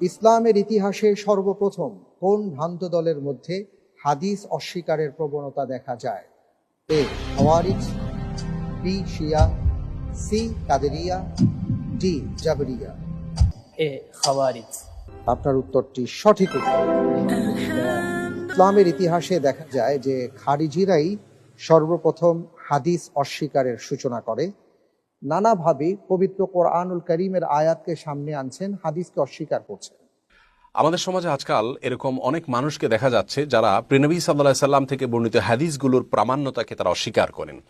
ইসলামের ইতিহাসে সর্বপ্রথম কোন ভ্রান্ত দলের মধ্যে হাদিস অস্বীকারের প্রবণতা দেখা যায়? এ হওয়ারিজ বি শিয়া সি কাদেরিয়া ডি জাবরিয়া। এ খাওয়ারিজ। আপনার উত্তরটি সঠিক উত্তর। ইসলামের ইতিহাসে দেখা যায় যে খারিজিরাই সর্বপ্রথম হাদিস অস্বীকারের সূচনা করে। নানাভাবে পবিত্র কোরআনুল করিমের আয়াতকে সামনে আনছেন, হাদিসকে অস্বীকার করছেন। আমাদের সমাজে আজকাল এরকম অনেক মানুষকে দেখা যাচ্ছে যারা প্রেনবী সাল্লাহ সাল্লাম থেকে বর্ণিত হাদিসগুলোর প্রামাণ্যতাকে তারা অস্বীকার করেন।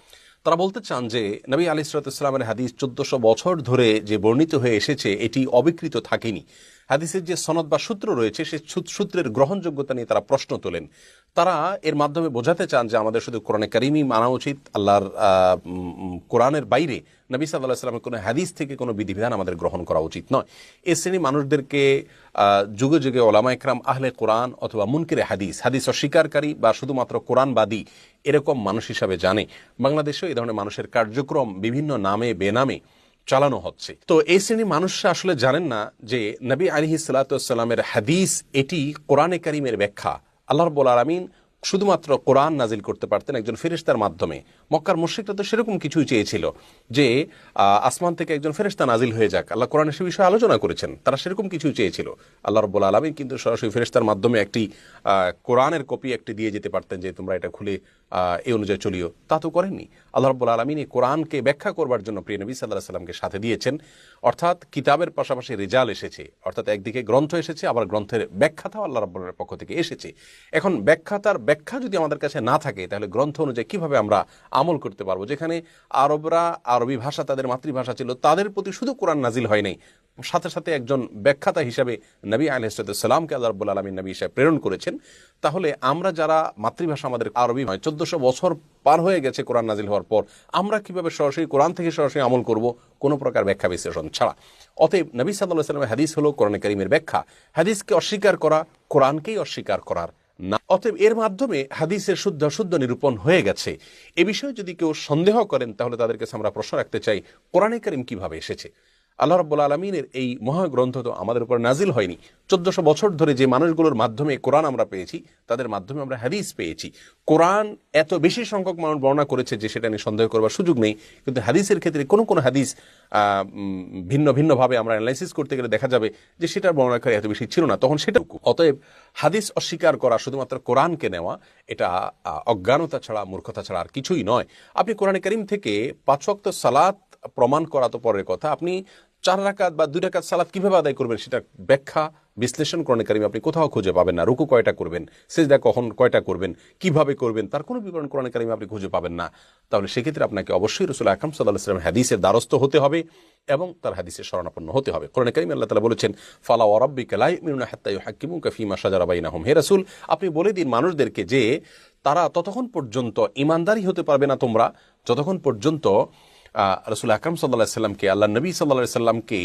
তারা বলতে চান যে, নবী আলী ইসলামের হাদিস চোদ্দশো বছর ধরে যে বর্ণিত হয়ে এসেছে, এটি অবিকৃত থাকেনি। হাদিসের যে সনদ বা সূত্র রয়েছে, সেই সূত্রের গ্রহণযোগ্যতা নিয়ে তারা প্রশ্ন তোলেন। তারা এর মাধ্যমে বোঝাতে চান যে আমাদের শুধু কোরআনে কারিমই মানা উচিত, আল্লাহর কোরআনের বাইরে নবী সাল্লাহ সাল্লামের কোনো হাদিস থেকে কোনো বিধিবিধান আমাদের গ্রহণ করা উচিত নয়। এ শ্রেণি মানুষদেরকে যুগে যুগে ওলামা একরাম, আহলে কোরআন অথবা মুনকিরে হাদিস হাদিস অস্বীকারী বা শুধুমাত্র কোরআনবাদী, এরকম মানুষ হিসাবে জানে। বাংলাদেশেও এই ধরনের মানুষের কার্যক্রম বিভিন্ন নামে, বেনামে চালানো হচ্ছে। তো এই শ্রেণির মানুষরা আসলে জানেন না যে নবী আলিহি সাল্লাতামের হাদিস এটি কোরআনে কারিমের ব্যাখ্যা। আল্লাহ রব্বুল আলমিন শুধুমাত্র কোরআন নাজিল করতে পারতেন একজন ফেরেশতার মাধ্যমে। মক্কার মুশ্রিকরা তো সেরকম কিছুই চেয়েছিল যে আসমান থেকে একজন ফেরেশতা নাজিল হয়ে যাক। আল্লাহ কোরআনে সে বিষয়ে আলোচনা করেছেন। তারা সেরকম কিছুই চেয়েছিল। আল্লাহ রব্বুল আলমিন কিন্তু সরাসরি ফেরেশতার মাধ্যমে একটি কোরআনের কপি একটি দিয়ে যেতে পারতেন যে, তোমরা এটা খুলে এই অনুযায়ী চলিও। তা তো করেননি। আল্লাহ রব্বুল আলমিন এই কোরআনকে ব্যাখ্যা করবার জন্য প্রিয় নবী সাল্লাহ সাল্লামকে সাথে দিয়েছেন। অর্থাৎ কিতাবের পাশাপাশি রেজাল এসেছে। অর্থাৎ একদিকে গ্রন্থ এসেছে, আবার গ্রন্থের ব্যাখ্যাতাও আল্লাহ রব্বুলের পক্ষ থেকে এসেছে। এখন ব্যাখ্যাতার ব্যাখ্যা যদি আমাদের কাছে না থাকে, তাহলে গ্রন্থ অনুযায়ী কীভাবে আমরা আমল করতে পারব? যেখানে আরবরা আরবি ভাষা তাদের মাতৃভাষা ছিল, তাদের প্রতি শুধু কোরআন নাজিল হয় নাই। সাথে সাথে একজন ব্যাখ্যাতা হিসাবে নবী আলহামকে আল্লাহ রব্বুল আলমী নবী হিসাবে প্রেরণ করেছেন। তাহলে আমরা যারা মাতৃভাষা আমাদের আরবি হয় চোদ্দশো বছর পার হয়ে গেছে কোরআন নাজিল হওয়ার পর, আমরা কীভাবে সরাসরি কোরআন থেকে সরাসরি আমল করব? কোনো প্রকার ব্যাখ্যা বিশ্লেষণ ছাড়া। অতএব নবী সাল্লাহ সাল্লামের হাদিস হলো কোরআন করিমের ব্যাখ্যা। হাদিসকে অস্বীকার করা, কোরআনকেই অস্বীকার করার না। অতএব এর মাধ্যমে হাদিসের শুদ্ধ শুদ্ধ নিরূপণ হয়ে গেছে। এ বিষয়ে যদি কেউ সন্দেহ করেন, তাহলে তাদের কাছে আমরা প্রশ্ন রাখতে চাই, কোরআনে করিম কীভাবে এসেছে? আল্লাহ রব্বুল আলমিনের এই মহাগ্রন্থ তো আমাদের উপর নাজিল হয়নি। চোদ্দশো বছর ধরে যে মানুষগুলোর মাধ্যমে কোরআন আমরা পেয়েছি, তাদের মাধ্যমে আমরা হাদিস পেয়েছি। কোরআন এত বেশি সংখ্যক মানুষ বর্ণনা করেছে যে সেটা নিয়ে সন্দেহ করবার সুযোগ নেই, কিন্তু হাদিসের ক্ষেত্রে কোনো কোনো হাদিস ভিন্ন ভিন্নভাবে আমরা অ্যানালাইসিস করতে গেলে দেখা যাবে যে সেটার বর্ণনাকারী এত বেশি ছিল না। তখন সেটা অতএব হাদিস অস্বীকার করা শুধুমাত্র কোরআনকে নেওয়া, এটা অজ্ঞানতা ছাড়া, মূর্খতা ছাড়া আর কিছুই নয়। আপনি কোরআনে করিম থেকে পাঁচ ওয়াক্ত সালাত প্রমাণ করা তো পরের কথা। আপনি চার রাকাত বা দুই রাকাত সালাত কীভাবে আদায় করবেন সেটা ব্যাখ্যা, বিশ্লেষণ কোরআনে কারিমে, আপনি কোথাও খুঁজে পাবেন না। রুকু কয়টা করবেন? সেজদা কখন কয়টা করবেন? কীভাবে করবেন? তার কোনো বিবরণ কোরআনে কারিমে আপনি খুঁজে পাবেন না। তাহলে সেক্ষেত্রে আপনাকে অবশ্যই রসুল আকরম সাল্লাহ সাল্লাম হাদিসের দ্বারস্থ হতে হবে এবং তার হাদিসের শরণাপন্ন হতে হবে। কোরআনে কারিম আল্লাহ তালা বলেছেন, ফালা ওয়ারাব্বি কালাই মিনুনা হাত্তা হাকিমু কাফিমা সাজারা বাইনাহুম। হে রাসূল, আপনি বলে দিন মানুষদেরকে যে তারা ততক্ষণ পর্যন্ত ইমানদারি হতে পারবে না তোমরা। যতক্ষণ পর্যন্ত রসুল আকরম সাল্লাহ সাল্লামকে আল্লাহ নবী সাল্লাহ সাল্লামকে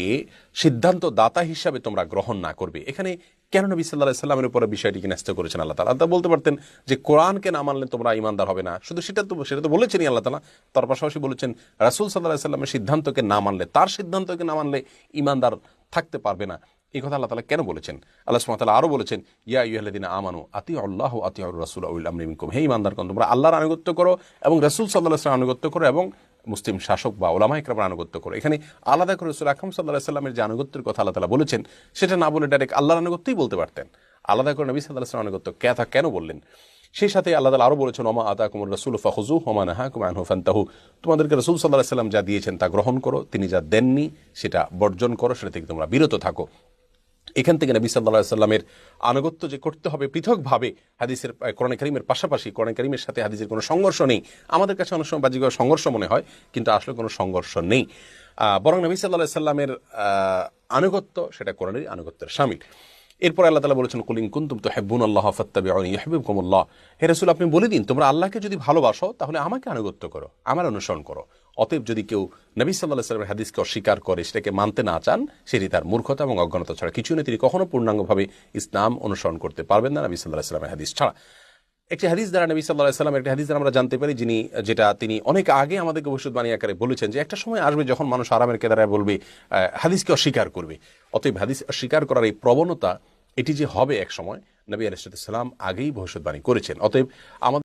সিদ্ধান্ত দাতা হিসাবে তোমরা গ্রহণ না করবে। এখানে কেন নবী সাল্লাহ সাল্লামের উপরে বিষয়টিকে ন্যস্ত করেছেন আল্লাহ তালা আল্লাহ বলতে পারতেন যে, কোরআনকে না মানলে তোমরা ইমানদার হবে না। শুধু সেটা তো সেটা তো বলেছেনই আল্লাহ তালা তার পাশাপাশি বলেছেন, রাসুল সাল্লাহ সাল্লামের সিদ্ধান্তকে না মানলে, তার সিদ্ধান্তকে না মানলে ইমানদার থাকতে পারবে না। এই কথা আল্লাহ তালা কেন বলেছেন? আল্লাহ সুমাতালা আরও বলেছেন, ইয়া ইহদিন আমানু আতি আল্লাহ আতি রসুল আমরিমিকুম হে ইমানদার তোমরা আল্লাহর আনুগত্য করো এবং রসুল সাল্লাহ আনুগত্য করো এবং মুসলিম শাসক বা ওলামা ইকরামের আনুগত্য করো। এখানে আলাদা করে রসুল আকরম সাল্লাহ সাল্লামের যে আনুগত্যের কথা আল্লাহ তালা বলেছেন, সেটা না বলে ডাইরেক্ট আল্লাহর আনুগত্যই বলতে পারতেন। আলাদা করে নবী সাল্লাহ সাল্লাম আনুগত্য ক্যাথা কেন বললেন? সেই সাথে আল্লাহ তালা আরও বলেছেন, ওমা আতা কুমর রসুল ফাহুজু হোমা নাহা কুমান হুফান্তাহু তোমাদেরকে রসুল সাল্লাহ সাল্লাম যা দিয়েছেন তা গ্রহণ করো, তিনি যা দেননি সেটা বর্জন করো, সেটা থেকে তোমরা বিরত থাকো। এখান থেকে নবী সাল্লা সাল্লামের আনুগত্য যে করতে হবে পৃথকভাবে হাদিসের কোরআন করিমের পাশাপাশি, কোরআন করিমের সাথে হাদিসের কোনো সংঘর্ষ নেই। আমাদের কাছে অনেক সময় বাজিগর সংঘর্ষ মনে হয়, কিন্তু আসলে কোনো সংঘর্ষ নেই। বরং নবী সাল্লাহ সাল্লামের আনুগত্য, সেটা কোরআনের আনুগত্যের সামিল। এরপর আল্লাহ তালা বলেছেন, কুলিং কুন্তুম তো হেব্বুন আল্লাহ ফত্তাবি ইহবিব কুমুল্লাহ হে রসুল, আপনি বলে দিন, তোমরা আল্লাহকে যদি ভালোবাসো, তাহলে আমাকে আনুগত্য করো, আমার অনুসরণ করো। অতএব যদি কেউ নবী সাল্লাহ সাল্লামের হাদিসকে অস্বীকার করে, সেটাকে মানতে না চান, সেটি তার মূর্খতা এবং অজ্ঞানতা ছাড়া কিছু নেই, তিনি কখনো পূর্ণাঙ্গভাবে ইসলাম অনুসরণ করতে পারবেন না নবী সাল্লাহ সাল্লামের হাদিস ছাড়া। একটি হাদিস দ্বারা নবী সাল্লাহ সাল্লাম একটি হাদিস আমরা জানতে পারি, যিনি, যেটা তিনি অনেক আগে আমাদেরকে ভবিষ্যৎবাণী আকারে বলেছেন যে, একটা সময় আসবে যখন মানুষ আরামের কেদারায় বলবে হাদিসকে অস্বীকার করবে। অতএব হাদিস অস্বীকার করার এই প্রবণতা এটি যে হবে এক সময় নবী আলিসাল্লাম আগেই ভবিষ্যৎবাণী করেছেন। অতএব আমাদের